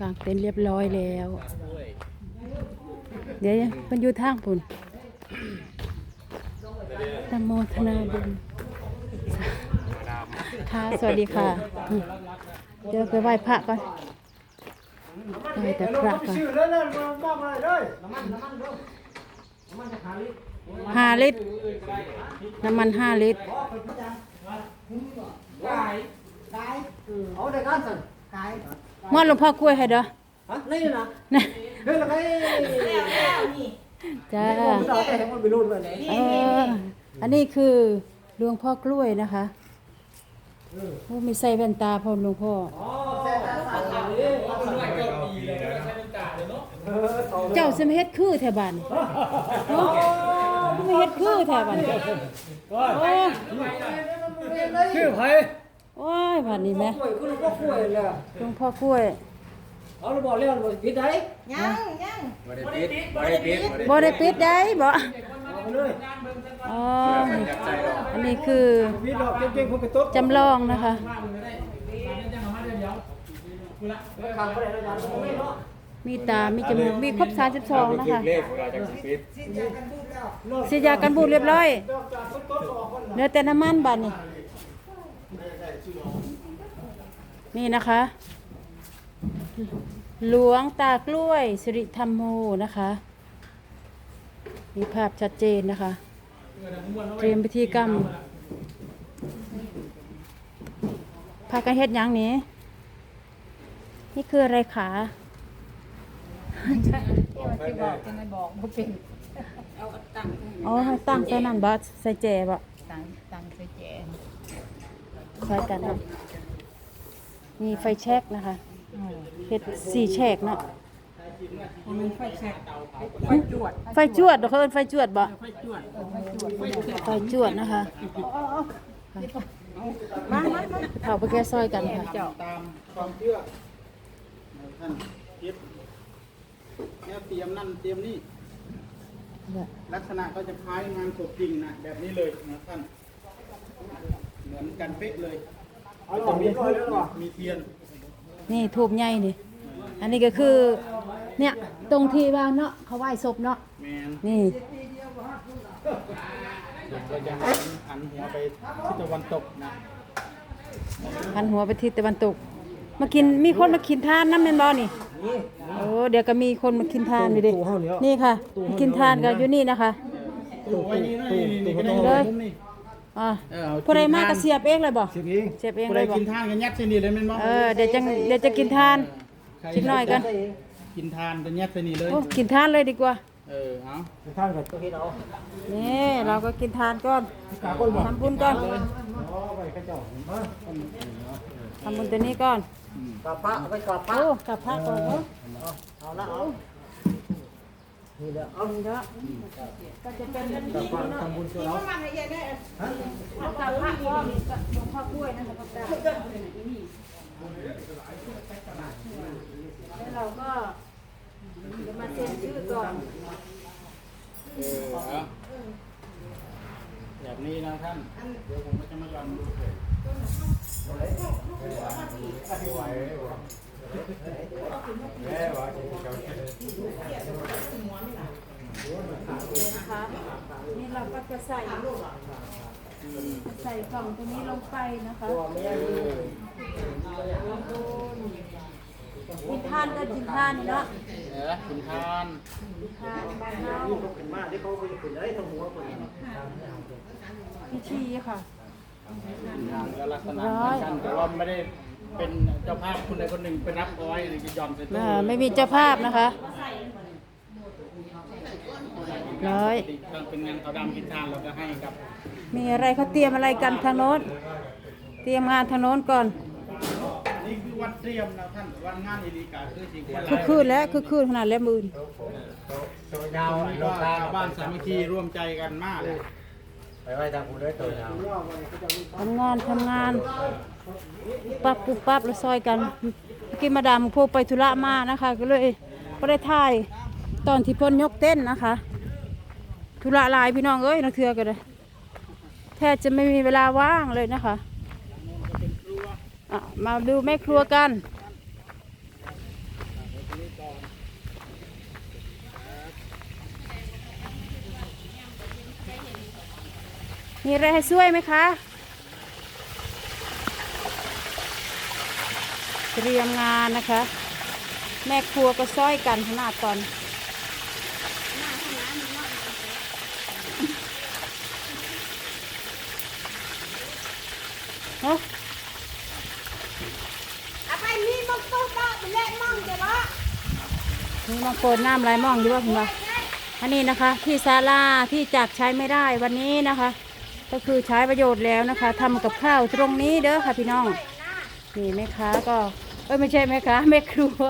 กางเต็นท์เรียบร้อยแล้ว เดี๋ยวมันอยู่ทางปุ่นนโมทนาบุญค่ะ สวัสดีค่ะ เดี๋ยวไปไหว้พระก่อนไหว้แต่พระก่อนชื่อเลยเลยมาบอกอะไรน้ำมันน้าลิตรห้าลิตร น้ำมันห้าลิตร ขายขายเอาได้กันสิขายมอดหลวงพ่อกล้วยให้เด้อฮะนี่นะนะเฮ้ยละไงจ้าผมจะเอาแต่ให้มันไปรูดไว้เลยเอออันนี้คือหลวงพ่อกล้วยนะคะโอ้มีใส่แว่นตาพร้อมหลวงพ่อเจ้าสมเฮ็ดคือแถวบ้านนี่เนาะไม่เฮ็ดคือแถวบ้านนี่โอ้ชื่อใคร โอ้ยบ้านนี้แหมกล้วยคุณก็กล้วยเลยหลวงพ่อกล้วยเอาเราบอกเรื่องเราปิดได้ยังยังบ่ได้ปิดได้บ่เอาไปเลยอ๋ออันนี้คือปิดดอกเก่งๆผมไปต๊ดจำลองนะคะข้างไปเลยนะไม่เนาะมีตา มีจมูก มีครบ32นะคะเลขเวลาจากสิบฉีดยากันบูดเรียบร้อยดอกจากต้นออกคนเหลือแต่น้ำมันบัดนี่นี่ นะคะ หลวงตากล้วยสิริธรรมโมนะคะ มีภาพชัดเจนนะคะ เตรียมพิธีกรรมพากันเฮ็ดหยังนี้ นี่คืออะไรขาที่บอกจะไม่บอกว่าเป็นเอาตังค์อ๋อให้ตั้งใส่นั่นบ่ใส่แจบ่ตังค์ตังค์ใส่แจกใส่กันเนาะ มีไฟแช็กนะคะเฮ็ดสี่แฉกเนาะอันนี้ไฟแช็กไฟจวดไฟจวดเดี๋ยวเขาเอิ้นไฟจวดบ่ไฟจวดไฟจวดไฟจวดนะคะมามามาเขาไปแก้ซอยกันค่ะเจ้าตามความเชื่อท่านคิดแนวเตรียมนั่นเตรียมนี่ลักษณะก็จะคล้ายงานศพจริงนะแบบนี้เลยนะท่านเหมือนกันเป๊ะเลย เอาหลอกมีร้อยแล้วหรอมีเทียนนี่ทูบใหญ่นี่ อันนี้ก็คือเนี่ยตรงที่ว่าเนาะเขาไหว้ศพเนาะแมนนี่ก็จะหันหันหัวไปทิศตะวันตกนะหันหัวไปทิศตะวันตก มากินมีคนมากินทานน้ำแม่นบ่นี่นี่โอ้เดี๋ยวก็มีคนมากินทานอยู่ดิตู้เฮาเนี่ยนี่ค่ะมากินทานกันอยู่นี่นะคะ ตู้ไว้นี่นะนี่นี่ก็ได้เลยมุมนี่ อ่าเออเอาผู้ใดมาก็เสียบเองเลยบ่ เสียงเองเสียบเองผู้เลใดยบ่ กินทานกันยัดเส้นนี่เลยแม่นบ่เออเดี๋ยวจะเดี๋ยวจะกินทาน ใครคิดหน่อยกัน กินทานกันยัดเส้นนี่เลย โอ้กินทานเลยดีกว่า เออเอาท่านกับตัวที่เรานี่เราก็กินทานก่อนกาก้นบ่ทำบุญก่อนอ๋อไปกระจอกมาทำบุญตัวนี้ก่อนกาพระไปกาพระโอ้กลับพระก่อนเนาะเอาละเอา นี่แหละเอานี่เนาะก็จะเป็นเรื่องนี้ก่อนทำบุญตัวเราเอากลับพระก่อนหลวงพ่อกล้วยนะคะพระเจ้าแล้วเราก็จะมาเซ็นชื่อก่อนเออเอาแบบนี้นะท่าน เดี๋ยวผมก็จะมายอมดูเลยนะคะนี่เรา ก็จะใส่ใส่กล่องตัวนี้ลงไปนะคะกินทานก็กินทานนี่เนาะเออกินทานกินทานบ้านเฮาขึ้นมาที่เขาไปขึ้นได้ทั้งหัวคนพิธีค่ะกินทานก็ลักษณะเหมือนกันแต่ว่าไม่ได้เป็นเจ้าภาพคนใดคนหนึ่งเป็นรับร้อยอะไรจะหย่อนใส่ตู้อ่าไม่มีเจ้าภาพนะคะ ร้อยถ้าเป็นงานเขาดำกินทานเราก็ให้กับ มีอะไรเขาเตรียมอะไรกันทางโน้น เตรียมงานทางโน้นก่อน นี่คือวัดเตรียมนะท่านวันงานอีลีกาคือจริงวันคือคืนแล้วคือคืนขนาดแล้วมืนตัวยาวว่าชาวบ้านสามัคคีร่วมใจกันมากเลยไปไว้ทางคุณด้วยตัวยาวทำงานทำงานปั๊บปุ๊บปั๊บแล้วซอยกันเมื่อกี้มาดามพวกไปธุระมานะคะ ก็เลยก็ได้ถ่ายตอนที่เพ่นยกเต้นนะคะ ธุระลายพี่น้องเอ้ยนักเถื่อกันเลยแทบจะไม่มีเวลาว่างเลยนะคะมาดูแม่ครัวกันมีอะไรให้ช่วยไหมคะ เตรียมงานนะคะ แม่ครัวก็ซ้อยกันขนาดตอน มีมังโกรน้ำลายม่องอยู่ว่าคุณบ่าอันนี้นะคะที่ศาลาที่จักใช้ไม่ได้วันนี้นะคะ ก็คือใช้ประโยชน์แล้วนะคะทำกับข้าวตรงนี้เด้อค่ะพี่น้องนี่แม่ค้าก็เอ้ยไม่ใช่แม่ค้าแม่ครัว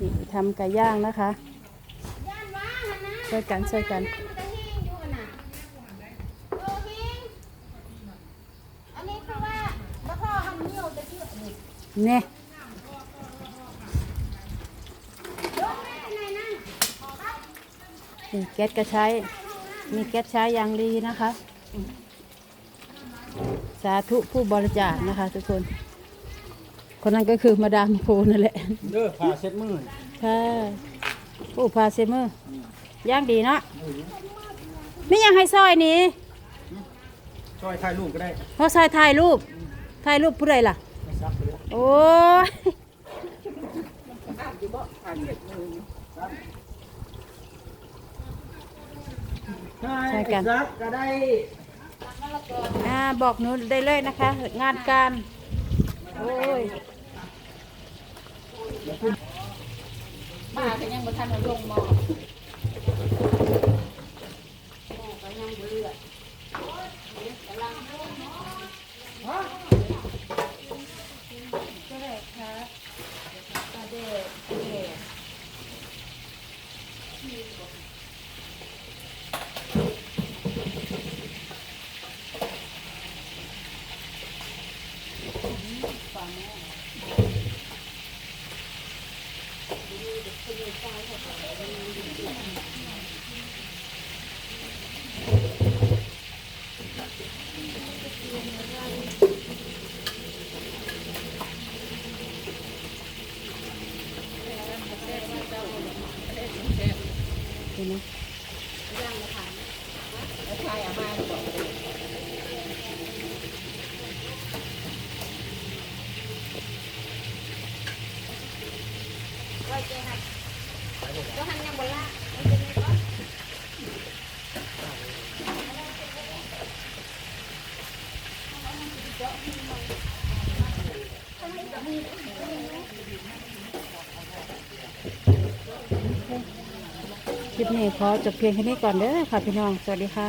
นี่ทำไก่ย่างนะคะ Jangan wah na ช่วยกันช่วยกันมันจ นี่แก๊สก็ใช้ มีแก๊สใช้อย่างดีนะคะอืมสาธุผู้บริจาคนะคะ ทุกคน คนนั้นก็คือมาดามโพนั่นแหละเด้อผ่าเช็ดมือค่ะผู้พาเซเมอร์ย่างดีเนาะไม่ยังให้ซอยนี้ช่วยถ่ายรูปก็ได้เพราะซอยถ่ายรูปถ่ายรูปผู้ใดล่ะไม่ซักเลย โอ้ยใช่กันซักก็ได้อ่าบอกหนูได้เลยนะคะ งานการโอ้ยป้าก็ยังบ่ทันเอาลงหม้อเก็หันยังบ่ละคลิปนี้ขอจบเพียงแค่นี้ก่อนเด้อค่ะพี่น้อง สวัสดีค่ะ